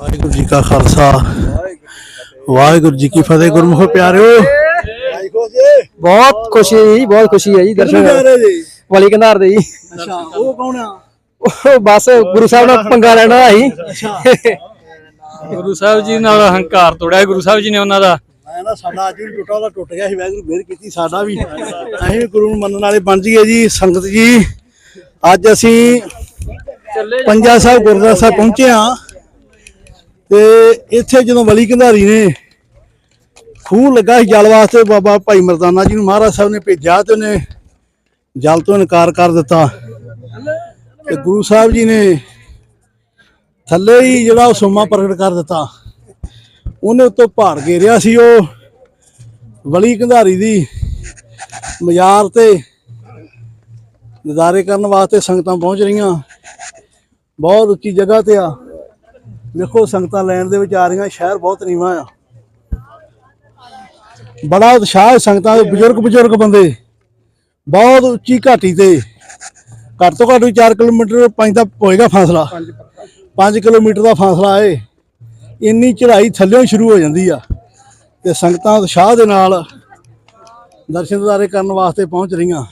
ਵਾਹਿਗੁਰੂ ਜੀ ਕਾ ਖਾਲਸਾ। ਵਾਹਿਗੁਰੂ ਜੀ ਕੀ ਫਤਿਹ ਗੁਰਮੁਖ ਪਿਆਰਿਓ। ਬਹੁਤ ਖੁਸ਼ੀ ਹੈ ਜੀ ਬਹੁਤ ਖੁਸ਼ੀ ਹੈ ਜੀ ਦਰਸ਼ਨ ਰਹੇ ਜੀ? ਵਾਲੀ ਕੰਧਾਰ ਦੇ ਜੀ। ਅੱਛਾ ਉਹ ਕੌਣ ਆ? ਉਹ ਬਸ ਗੁਰੂ ਸਾਹਿਬ ਨਾਲ ਪੰਗਾ ਲੈਣਾ ਆਈ ਗੁਰੂ ਸਾਹਿਬ ਜੀ ਨਾਲ ਹੰਕਾਰ ਤੋੜਿਆ ਗੁਰੂ ਸਾਹਿਬ ਜੀ ਨੇ ਉਹਨਾਂ ਦਾ। ਮੈਂ ਨਾ ਸਾਡਾ ਅੱਜ ਵੀ ਟੁੱਟਾ ਉਹਦਾ ਟੁੱਟ ਗਿਆ ਸੀ ਵਾਹਿਗੁਰੂ ਮਿਹਰ ਕੀਤੀ ਸਾਡਾ ਵੀ। ਅਸੀਂ ਵੀ ਗੁਰੂ ਨੂੰ ਮੰਨਣ ਵਾਲੇ ਬਣ ਜੀਏ ਜੀ ਸੰਗਤ ਜੀ। ਅੱਜ ਅਸੀਂ ਪੰਜਾ ਸਾਹਿਬ ਗੁਰਦੁਆਰਾ ਸਾਹਿਬ ਪਹੁੰਚੇ ਆ ਤੇ ਇੱਥੇ ਜਦੋਂ ਵਲੀ ਕੰਧਾਰੀ ਨੇ ਖੂਹ ਲੱਗਾ ਸੀ ਜਲ ਵਾਸਤੇ, ਬਾਬਾ ਭਾਈ ਮਰਦਾਨਾ ਜੀ ਨੂੰ ਮਹਾਰਾਜ ਸਾਹਿਬ ਨੇ ਭੇਜਿਆ ਤੇ ਉਹਨੇ ਜਲ ਤੋਂ ਇਨਕਾਰ ਕਰ ਦਿੱਤਾ। ਤੇ ਗੁਰੂ ਸਾਹਿਬ ਜੀ ਨੇ ਥੱਲੇ ਹੀ ਜਿਹੜਾ ਉਹ ਸੋਮਾ ਪ੍ਰਗਟ ਕਰ ਦਿੱਤਾ। ਉਹਨੇ ਉੱਤੋਂ ਭਾਰ ਘੇਰਿਆ ਸੀ ਉਹ ਵਲੀ ਕੰਧਾਰੀ ਦੀ ਮਜ਼ਾਰ ਤੇ ਨਜ਼ਾਰੇ ਕਰਨ ਵਾਸਤੇ ਸੰਗਤਾਂ ਪਹੁੰਚ ਰਹੀਆਂ। ਬਹੁਤ ਉੱਚੀ ਜਗ੍ਹਾ ਤੇ ਆ। ਵੇਖੋ ਸੰਗਤਾਂ ਲੈਣ ਦੇ ਵਿੱਚ ਆ ਰਹੀਆਂ, ਸ਼ਹਿਰ ਬਹੁਤ ਨੀਵਾਂ ਆ। ਬੜਾ ਉਤਸ਼ਾਹ ਹੈ ਸੰਗਤਾਂ ਦੇ, ਬਜ਼ੁਰਗ ਬਜ਼ੁਰਗ ਬੰਦੇ। ਬਹੁਤ ਉੱਚੀ ਘਾਟੀ ਤੇ। ਘੱਟ ਤੋਂ ਘੱਟ ਵੀ 4 ਕਿਲੋਮੀਟਰ ਪੰਜ ਦਾ ਹੋਏਗਾ ਫਾਸਲਾ। 5 ਕਿਲੋਮੀਟਰ ਦਾ ਫਾਸਲਾ ਏ। ਇੰਨੀ ਚੜ੍ਹਾਈ ਥੱਲਿਓਂ ਸ਼ੁਰੂ ਹੋ ਜਾਂਦੀ ਆ। ਤੇ ਸੰਗਤਾਂ ਉਤਸ਼ਾਹ ਦੇ ਨਾਲ ਦਰਸ਼ਨ ਦਿਦਾਰੇ ਕਰਨ ਵਾਸਤੇ ਪਹੁੰਚ ਰਹੀਆਂ।